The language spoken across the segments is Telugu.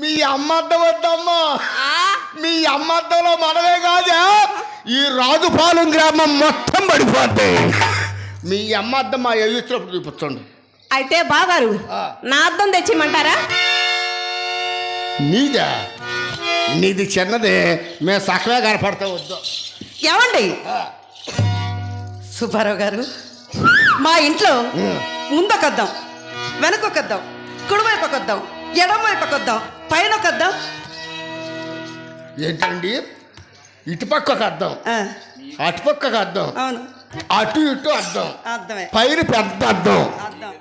మీ అమ్మద్ద వద్దమ్మా మీ అమ్మద్దంలో మనమే కాదా. ఈ రాజుపాలెం గ్రామం మొత్తం పడిపోద్ది. మీ అమ్మద్ద మా ఎదుర్చినప్పుడు చూపించండి అయితే బాగారు. నా అద్దం తెచ్చిమంటారా? నీదా? నీది చిన్నదే. మేము సక్కగా కనపడతా వద్దు. ఏమండి? సుబ్బారావు గారు మా ఇంట్లో ముందొకద్దాం వెనకొకద్దాం కుడివైపు ఒకద్దాం ఎడం వైపు ఒకద్దాం పైన ఒకద్దాం ఏంటండి ఇటుపక్కకు అర్థం అటుపక్కకు అర్థం అవును. అటు ఇటు అర్థం అర్థమే. పైన పెద్ద అర్థం.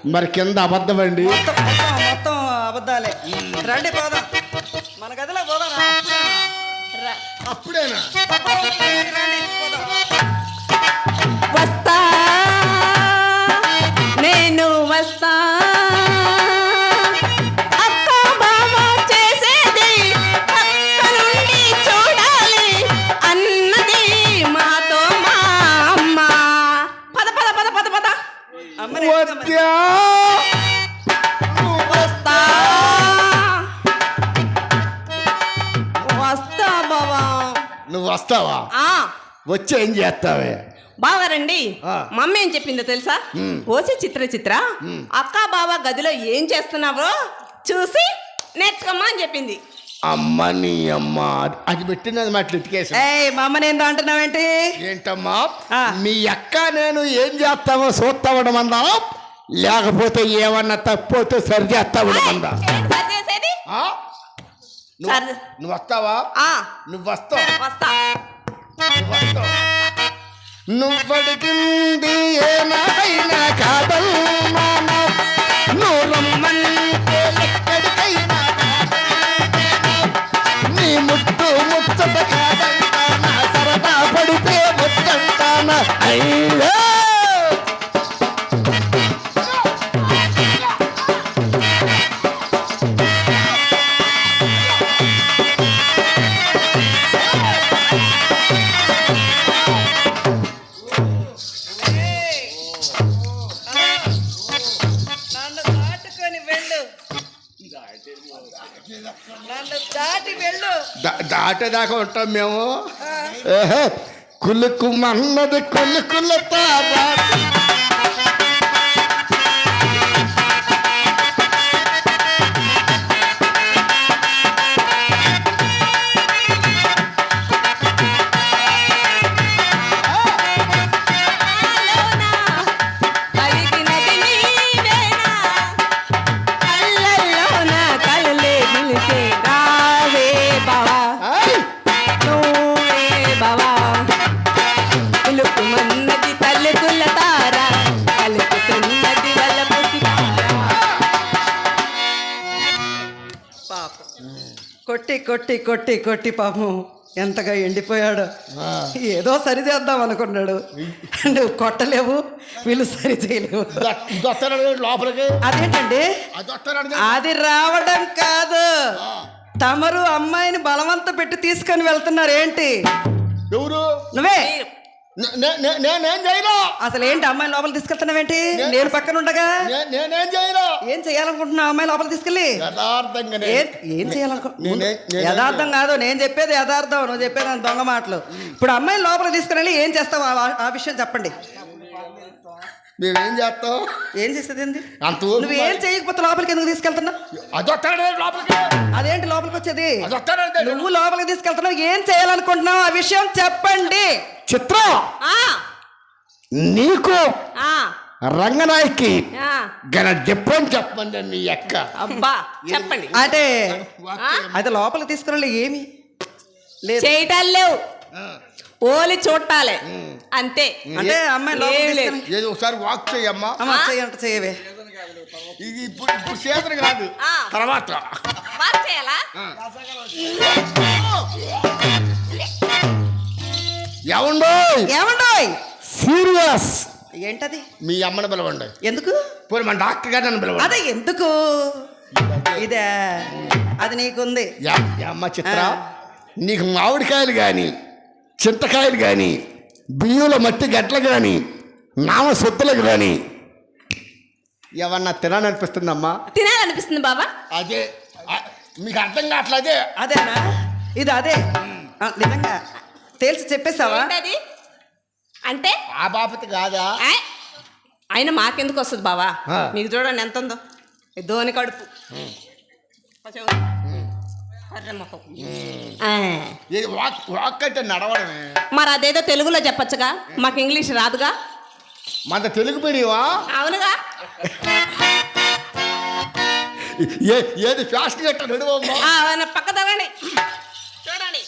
మరి కింద అబద్ధం అండి? మొత్తం మొత్తం అబద్ధాలే. రండి పోదాం. మన గదిలో వచ్చి ఏం చేస్తావే? బావరండి. మమ్మీ ఏం చెప్పిందో తెలుసా. ఓసి చిత్ర చిత్ర అక్క బావ గదిలో ఏం చేస్తున్నావో చూసి నేర్చుకోమ్మా అని చెప్పింది. అమ్మ నీ అమ్మ అది పెట్టినది మాట ఇటుకేసి. మా అమ్మని ఏందో అంటున్నావేంటి? ఏంటమ్మా. మీ అక్క నేను ఏం చేస్తామో చూస్తావడం అందా లేకపోతే ఏమన్నా తప్పితే సరి చేస్తావడం అందా? నువ్వు- వస్తావా ఆ? నువ్వు వస్తావు? వస్తా నువ్వు వస్తావు? నువ్వడిగింది ఏమైనా కాదల్మానా నువ్వు రమ్మంటే ఎక్కడికైనా నీ ముట్టు ముచ్చట కాదంటానా సరదా పడితే ముచ్చంటానా? అయ్యో! దాకా ఉంటాం మేము. ఏహే, కులుకు మన్నది నువ్వే బావా పిలుపుమన్నది తల్లికుల తార కలుపుతున్నది వలపు సితార. పాపం. కొట్టి కొట్టి కొట్టి కొట్టి పాపం. ఎంతగా ఎండిపోయాడు. ఏదో సరి చేద్దాం అనుకున్నాడు. నువ్వు కొట్టలేవు వీళ్ళు సరి చేయలేవు. లోపలికి. అదేంటండి? అది రావడం కాదు. తమరు అమ్మాయిని బలవంత పెట్టి తీసుకొని వెళ్తున్నారు ఏంటి? ఎవరు? నువ్వే? నేనేం చేయను? అసలు ఏంటి అమ్మాయిని లోపల తీసుకెళ్తున్నావేంటి నేను పక్కన ఉండగా? నే- నేనేం చేయను? ఏం చేయాలనుకుంటున్నావు అమ్మాయి లోపల తీసుకెళ్ళి? యథార్థంగా ఏ- నేను- ఏం చేయాలనుకో నేనే- నేనే- యథార్థం కాదు నేను చెప్పేది యథార్థం నువ్వు చెప్పేది దొంగ మాటలు. ఇప్పుడు అమ్మాయిని లోపల తీసుకుని ఏం చేస్తావు? ఆ విషయం చెప్పండి. మేమేం చేస్తాం? ఏం చేసేది ఏంది అంత నువ్వు ఏం చేయకపోతే లోపలికి ఎందుకు తీసుకెళ్తున్నావు? అది దొత్తనాడు లోపలికి. అదేంటి లోపలికి వచ్చేది? అది నువ్వు లోపలికి తీసుకెళ్తున్నావు. ఏం చేయాలనుకుంటున్నావు? ఆ విషయం చెప్పండి. చిత్రం! ఆ. నీకు ఆ. రంగనాయకి ఆ. గన డిప్పని చెప్పండి మీ అక్క. అబ్బా చెప్పండి. అంటే ఆ? అయితే లోపలికి తీసుకుని ఏమి? లేదు. చేయటాలు లేవు. ఓలి చూట్టాలే. అంతే. అంటే అమ్మాయి ఏదో ఒకసారి వాక్ చేయమ్మా అమ్మ. చెయ్యంట చేయవే ఇది ఇప్పుడు ఇప్పుడు చేతులు కాదు. తర్వాత. బాగా చేయాలా? ఎవండో ఏమండోయ్? సీరియస్. ఏంటది? మీ అమ్మని పిలవండి. ఎందుకు? పోనీ మన డాక్టర్ గారిని పిలవండి. అదే ఎందుకు? ఇదే. అది నీకుంది. అమ్మ చిత్ర. నీకు మామిడికాయలు కానీ చింతకాయలు కానీ బియ్యంలో మట్టి గట్ల కానీ నామ సొత్తులకు కానీ ఏమన్నా తినాలనిపిస్తుందమ్మా? తినాలనిపిస్తుంది బాబా. అదే మీకు అర్థం కావట్లేదే అదేనా? ఇది అదే. నిజంగా. తేల్చి చెప్పేసావా అంటే? ఆ బాపతి కాదా? ఏ? అయినా మాకెందుకు వస్తుంది బావా. మీకు చూడండి ఎంత ఉందో ఈ ధోని కడుపు. వాక్ వాక్ అంటే నడవడమే. మరి అదేదో తెలుగులో చెప్పొచ్చుగా? మాకు ఇంగ్లీష్ రాదుగా? మన తెలుగు మీడియమా? అవునుగా? ఏ ఏది ఫ్యాషన్ గట్ట నడువమ్మా పక్క తగండి. చూడండి.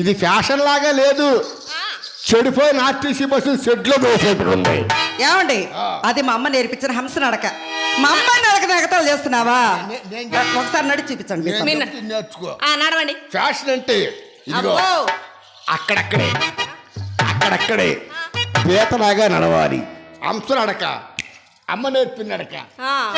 ఇది ఫ్యాషన్ లాగా లేదు. చెడిపోయిన ఆర్టీసీ బస్సు షెడ్లో వేసేట్టు ఉంది ఏమండి. అది మా అమ్మ నేర్పించిన హంస నడక. మా అమ్మ నడక నగతాలు చేస్తున్నావా. ఒకసారి నడిచి చూపించండి నేర్చుకో. ఆ, నడవండి. ఫ్యాషన్ అంటే ఇదిగో అబ్బో. అక్కడక్కడే అక్కడక్కడే పీతలాగా నడవాలి. అంశ నడక అమ్మ నేర్పిన నడక. ఆ,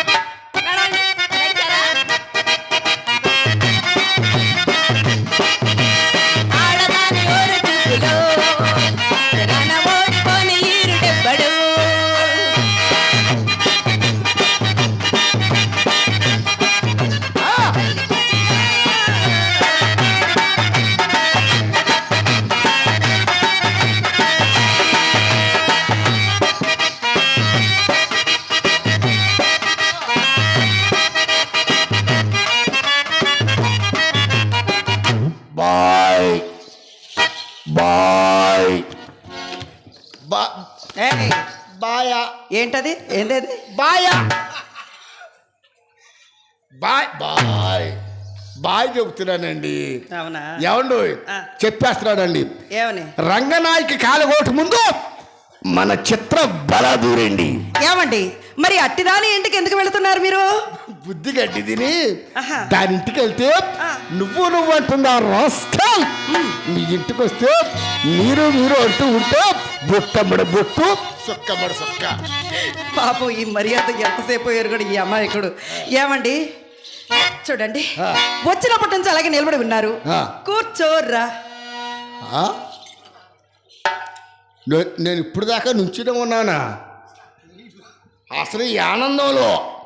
బాయ్ బాయ్. బాయ్ చెబుతున్నానండి. అవునా? ఏమండు. చెప్పేస్తున్నాడండి. ఏమని? రంగనాయకి కాలగోటు ముందు మన చిత్ర బల దూరండి. ఏమండి? మరి అట్టిదాని ఇంటికి ఎందుకు వెళుతున్నారు మీరు? బుద్ధి గడ్డి తిని. దాని ఇంటికి వెళ్తే. నువ్వు నువ్వు అంటుందా రాస్కల్. మీ ఇంటికి వస్తే మీరు మీరు అంటూ ఉంటే బుట్టమ్మడి బుట్టు సుక్కమ్మడి సుక్క. పాపం ఈ మర్యాద ఎంతసేపు ఎరుగుడు ఈ అమాయకుడు. ఏమండి? చూడండి. వచ్చినప్పటి నుంచి అలాగే నిలబడి ఉన్నారు. కూర్చోర్రా. ఆ? నే- నేను ఇప్పుడు దాకా నుంచునే ఉన్నానా? అసలు ఈ ఆనందంలో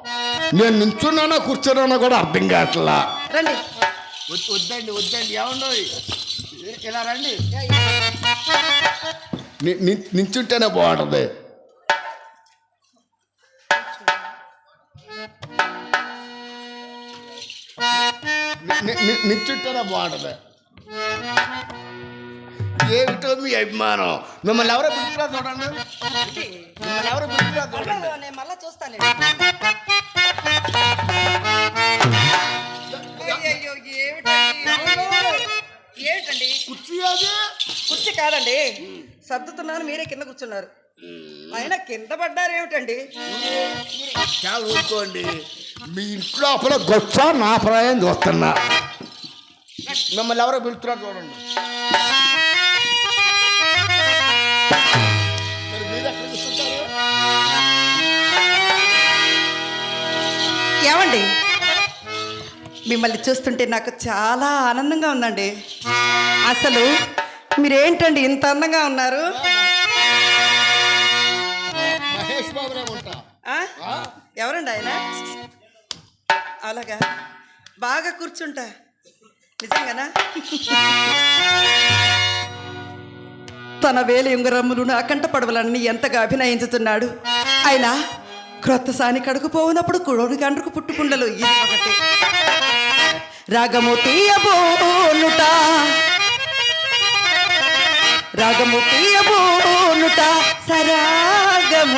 నేను నుంచున్నానా కూర్చున్నానా కూడా అర్థం కావట్లా. రండి. వద్దు- వద్దండి వద్దండి ఏమండో ఇలా రండి. నించుంటేనే బాగుంటుంది. ని- ని- ని- నించుంటేనే బాగుంటుంది. ఏమిటో మీ అభిమానం? మిమ్మల్ని ఎవరో పిలుచురా చూడండి. మిమ్మల్ని ఎవరో పిలుచురా చూడండి. నేను మళ్ళా చూస్తాను. ఏమిటండి? కుర్చీ కుర్చీ కాదండి. సర్దుతున్నాను మీరే కింద కూర్చున్నారు. అయినా కింద పడ్డారు ఏమిటండి చాలా ఊరుకోండి. మీ ఇంట్లో అప్పుడు గొచ్చా నా ప్రాయం చూస్తున్నా. మిమ్మల్ని ఎవరో పిలుస్తున్నారు చూడండి? ఏమండి? మిమ్మల్ని చూస్తుంటే నాకు చాలా ఆనందంగా ఉందండి. అసలు మీరేంటండి ఇంత అందంగా ఉన్నారు? ఎవరండి ఆయన? అలాగా? బాగా కూర్చుంటా. నిజంగానా? తన వేలి ఉంగరములు నా కంట పడవలన్నీ ఎంతగా అభినయించుతున్నాడు. ఆయన క్రొత్త సాని కడుకు కుడోడి కండ్రుకు పుట్టుకుండలు ఇది ఒకటి. రాగము తీయబోనుట రాగము తీయబోనుట సరాగములాడుట.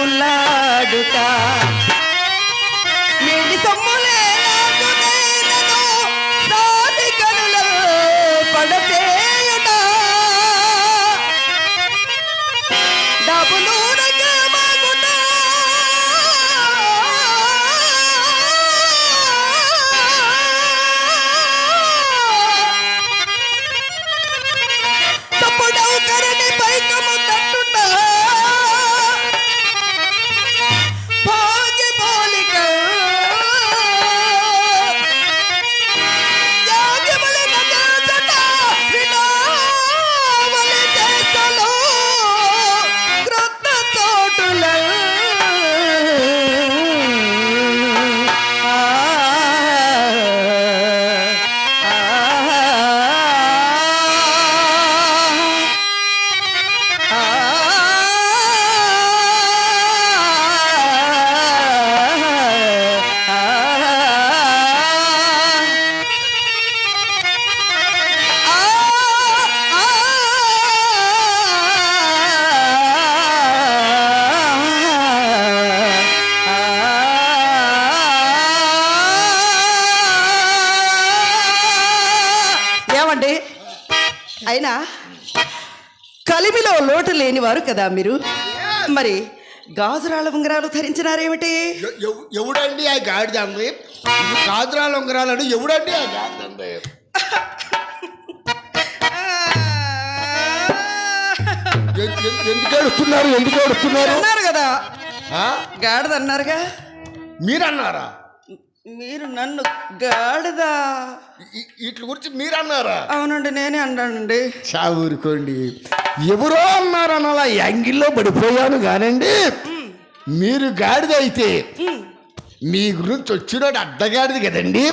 ఏమండి అయినా కలిమిలో లోటు లేనివారు కదా మీరు? మరి గాజురాళ్ళ ఉంగరాలు ధరించినారేమిటి? ఎవడండి ఆ గాడిద అంది ఇది కాదురాలు ఉంగరాలని ఎవడండి ఆ గాడిద అంది ఎ- ఎ- ఎందుకు ఏడుస్తున్నారు? ఎందుకు ఏడుస్తున్నారు? అన్నారు కదా. ఆ? గాడిద అన్నారుగా. మీరన్నారా? మీరు నన్ను గాడిద. వీటి గురించి మీరన్నారా? అవునండి నేనే అన్నానండి. ఊరుకోండి ఎవరో అన్నారని అలా యాంగిల్లో పడిపోయాను కానండి. మీరు గాడిద అయితే మీ గురించి వచ్చినాడు అడ్డగాడిది కదండి.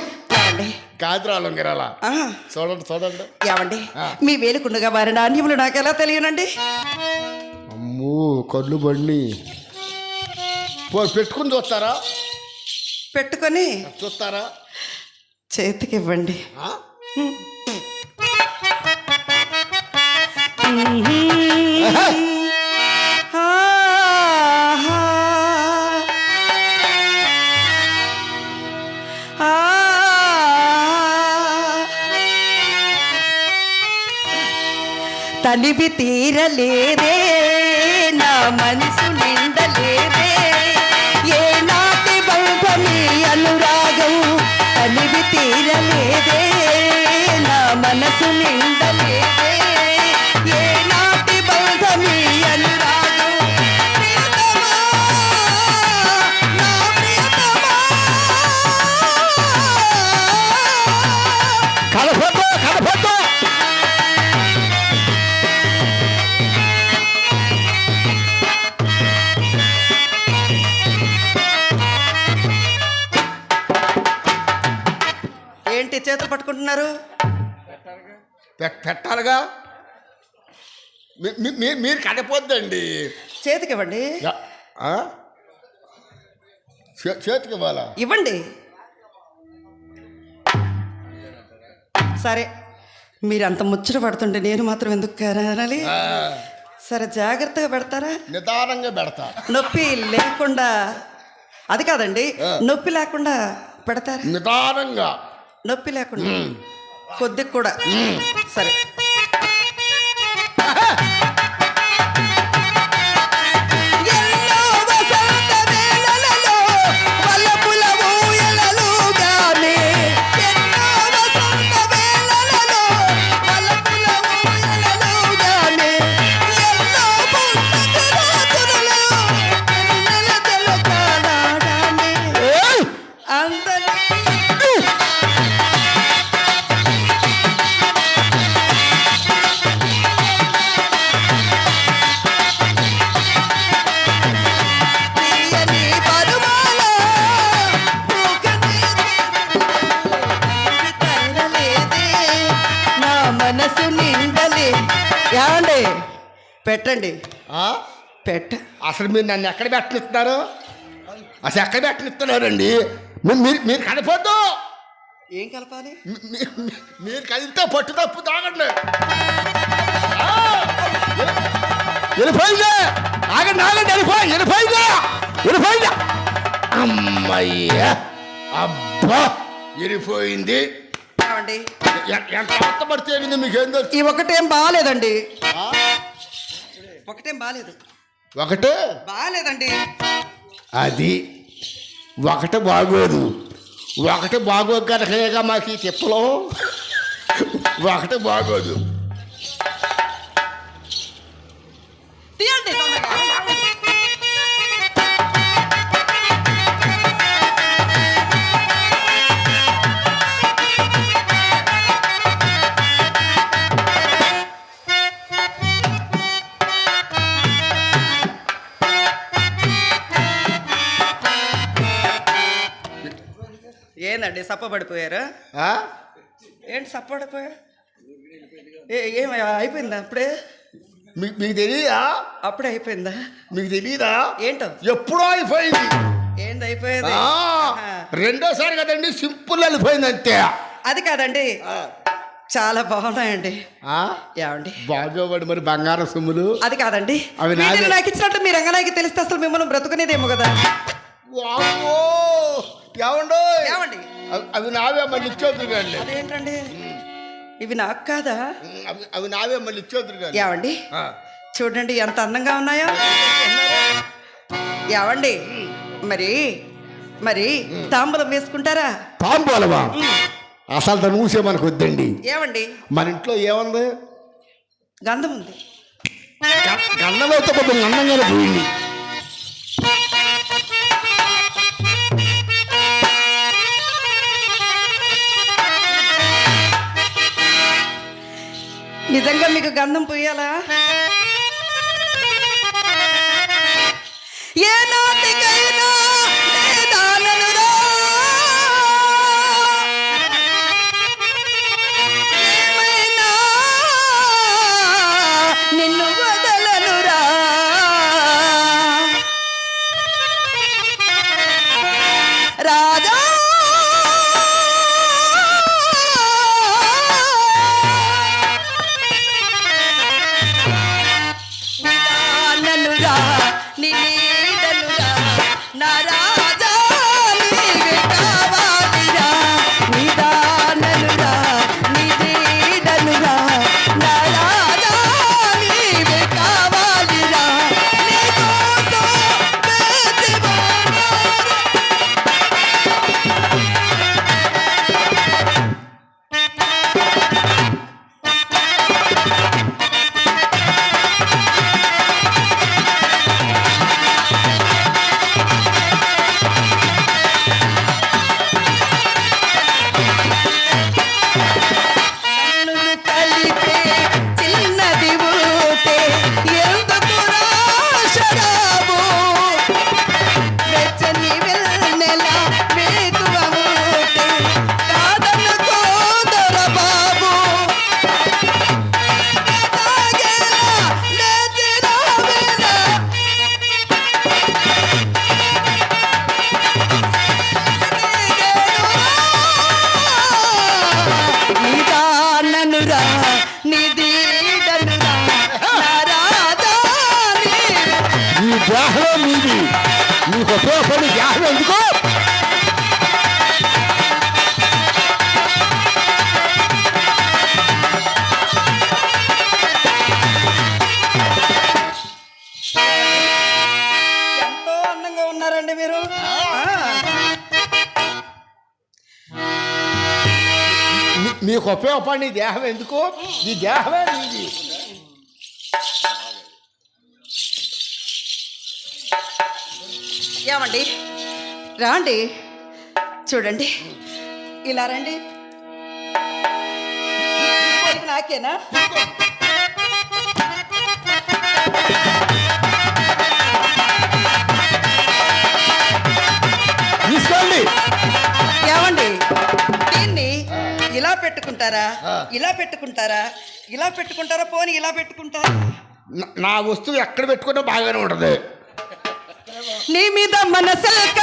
చూడండి చూడండి. ఏమండి. మీ వేలుకుండగా వారి నాణ్యములు నాకు ఎలా తెలియనండి? అమ్మో కళ్ళు బండి. పెట్టుకుని చూస్తారా? పెట్టుకొని చూస్తారా? చేతికి ఇవ్వండి. తనివి తీరలేదే నా మనసు మనసు నిండలేదే మీ- మీరు కనపొద్దండి చేతికి ఇవ్వండి చేతికి ఇవ్వాలా ఇవ్వండి. సరే మీరు అంత ముచ్చట పడుతుంటే నేను మాత్రం ఎందుకు కనాలి సరే జాగ్రత్తగా పెడతారా? నిదానంగా పెడతా. నొప్పి లేకుండా అది కాదండి. నొప్పి లేకుండా పెడతారా? నిదానంగా. నొప్పి లేకుండా. కొద్దిగా కూడా. సరే. పెట్టండి? పెట్ట. అసలు మీరు నన్ను ఎక్కడ పెట్టనిస్తున్నారు? అసలు ఎక్కడ పెట్టనిస్తున్నారండి? మీరు మీరు కనపొద్దు ఏం కలపాలి? మీరు కదిలితే పట్టు తప్పు తాగండి! వెళ్ళిపోయింది. ఆగండి ఆగండి వెళ్ళిపోయి వెళ్ళిపోయింది వెళ్ళిపోయింది. అమ్మయ్యా! అబ్బా! వెళ్ళిపోయింది. ఎంత వెళ్ళింది మీకేం తెలుసు? ఈ ఒకటేం బాగాలేదండి. ఆ? ఒకటేం బాగాలేదు ఒకటే? బాగాలేదండి అది ఒకటి బాగోదు. ఒకటి బాగోదు మాకు ఈ తిప్పలో ఒకటి బాగోదు. సప్పబడిపోయారా? ఆ? ఏంటి సప్పబడిపోయారు ఏ అయిపోయిందా అప్పుడే మీకు మీకు తెలియదా అప్పుడే అయిపోయిందా? మీకు తెలియదా ఏంటో? ఎప్పుడో అయిపోయింది. ఏంది అయిపోయేది. రెండోసారి కదండి సింపుల్ వెళ్ళిపోయింది అంతే. అది కాదండి. చాలా బాగున్నాయండి. ఆ? ఏమండి? బాగోబడి మరి బంగారం సొమ్ములు. అది కాదండి. అవి నాకు ఇచ్చినట్టు మీ రంగనాయకి తెలిస్తే అసలు మిమ్మల్ని బ్రతుకునేదేమో కదా! ఏమండో ఏమండి? అవి- అవి నావే మళ్ళీ ఇచ్చేద్దరు కండి అదేంటండి ఇవి నాకు కాదా? అవి అవి నావే మళ్ళీ ఇచ్చేద్దరు కండి ఏమండి చూడండి ఎంత అందంగా ఉన్నాయో. ఏమండి? మరి మరి తాంబూలం వేసుకుంటారా? తాంబూలమా? అసలు దాన్ని ఊసే మనకు వద్దండి. ఏమండి? మన ఇంట్లో ఏముంది? గంధం ఉంది. గ- గంధమైతే కొంచెం గంధంగానే పోయింది. నిజంగా మీకు గంధం పోయాలా ఏ నాటికైనా మీరు. నీ- నీకు ఉపయోగపడి దేహం ఎందుకు? ఈ దేహమే నీది. ఏమండి? రాండి. చూడండి. ఇలా రండి. నాకేనా? తీసుకోండి. ఏమండి? దీన్ని ఇలా పెట్టుకుంటారా. ఇలా పెట్టుకుంటారా? ఇలా పెట్టుకుంటారా? పోని ఇలా పెట్టుకుంటారా? నా- వస్తువు ఎక్కడ పెట్టుకున్నా బాగానే ఉంటుంది. నీ మీద మనసలక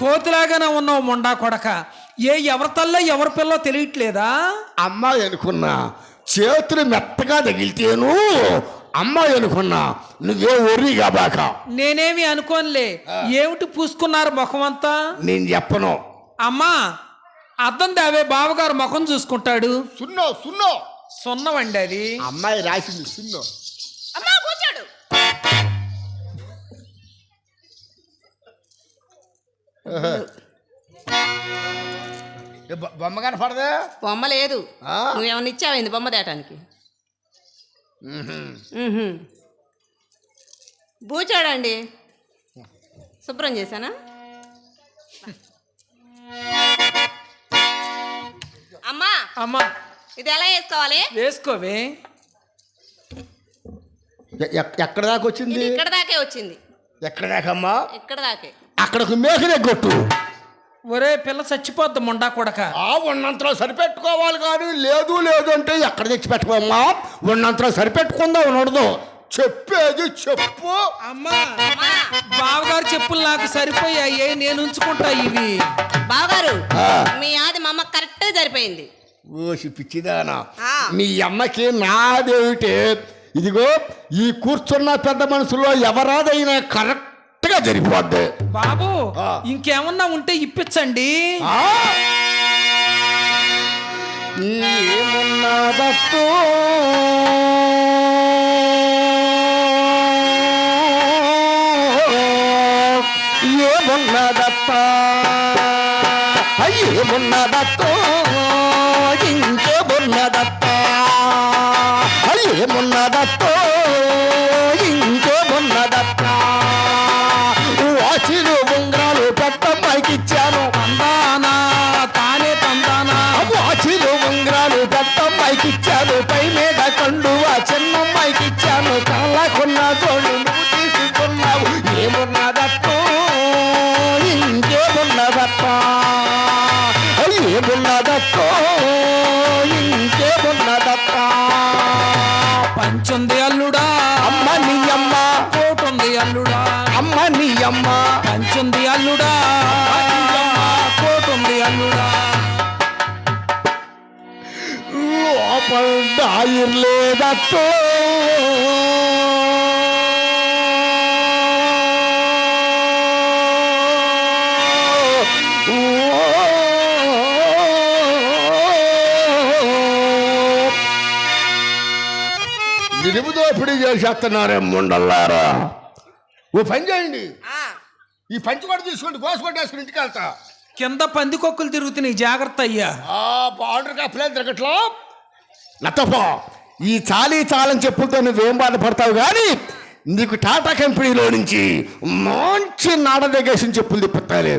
కోతిలాగానే ఉన్నావు మొండా కొడక. ఏ ఎవరి తల్లో ఎవరి పిల్లో తెలియట్లేదా? అమ్మాయి అనుకున్నా చేతులు మెత్తగా తగిలితేను అమ్మాయి అనుకున్నా నువ్వే ఒర్రిగా బాక. నేనేమి అనుకోనులే. ఏమిటి పూసుకున్నారు ముఖం అంతా నేను చెప్పను. అమ్మా అద్దం దావే బావగారు ముఖం చూసుకుంటాడు. సున్నో సున్నో. సున్నవండి అది. అమ్మాయి రాసింది సున్నో. అమ్మా బొమ్మ కనపడదే? బొమ్మ లేదు? నువ్వేమన్నా ఇచ్చావేంది బొమ్మ తేటానికి. బూచాడండి. శుభ్రం చేశానా? అమ్మా. అమ్మా. ఇది ఎలా వేసుకోవాలి? వేసుకోవే. ఎక్కడ దాకా వచ్చింది? ఇక్కడ దాకే వచ్చింది. ఎక్కడ దాకమ్మా? ఇక్కడ దాకే. అక్కడకు మేకనే కొట్టు ఒరే పిల్ల చచ్చిపోద్ది మొండా కొడక. ఆ ఉన్నంతలో సరిపెట్టుకోవాలి కానీ లేదు లేదు అంటే ఎక్కడ తెచ్చి పెట్టుకోమ్మా? ఉన్నంతలో సరిపెట్టుకుందాం ఉండదు చెప్పేది చెప్పు. అమ్మా అమ్మా బావగారు చెప్పులు నాకు సరిపోయాయి నేను ఉంచుకుంటా ఇవి. బావగారు ఆ. మీ ఆది మా అమ్మ కరెక్ట్ సరిపోయింది. ఓసి పిచ్చిదానా. ఆ. మీ అమ్మకి నాదేమిటే? ఇదిగో ఈ కూర్చున్న పెద్ద మనుషుల్లో ఎవరాదైనా కరెక్ట్గా జరిగిపోద్ది బాబు. ఇంకేమన్నా ఉంటే ఇప్పించండి ఆ! దాయిర్ లేదత్తో నిలుపు దోపిడీ చేసేస్తున్నారే ముండల్లారా. ఓ పని చేయండి. ఆ, ఈ పంచి కూడా తీసుకోండి కోసుకొట్టేసుకుని ఇంటికి వెళ్తా. కింద పందికొక్కులు తిరుగుతున్నాయి జాగ్రత్త అయ్యా. ఆ బార్డర్ కప్పలేదు తిరగట్లో. నత్తపో ఈ చాలీ చాలని చెప్పులతో నువ్వేం బాధపడతావు కానీ నీకు టాటా కంపెనీలో నుంచి మంచి నాడదగేసిన చెప్పులు తిప్పుతాలే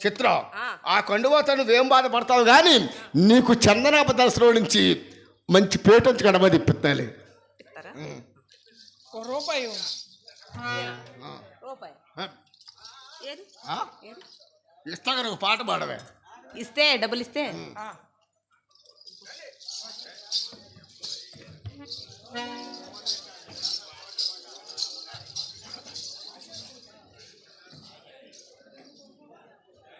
చిత్ర ఆ. కండువాతో నువ్వేం బాధపడతావు కానీ నీకు చందనాప దశలో నుంచి మంచి పేటొంచి గడమ తిప్పుతాలే ఇస్తారా? రూపాయి? ఇస్తా ఒక పాట పాడవే. ఇస్తే డబ్బులు ఇస్తే? Thank you.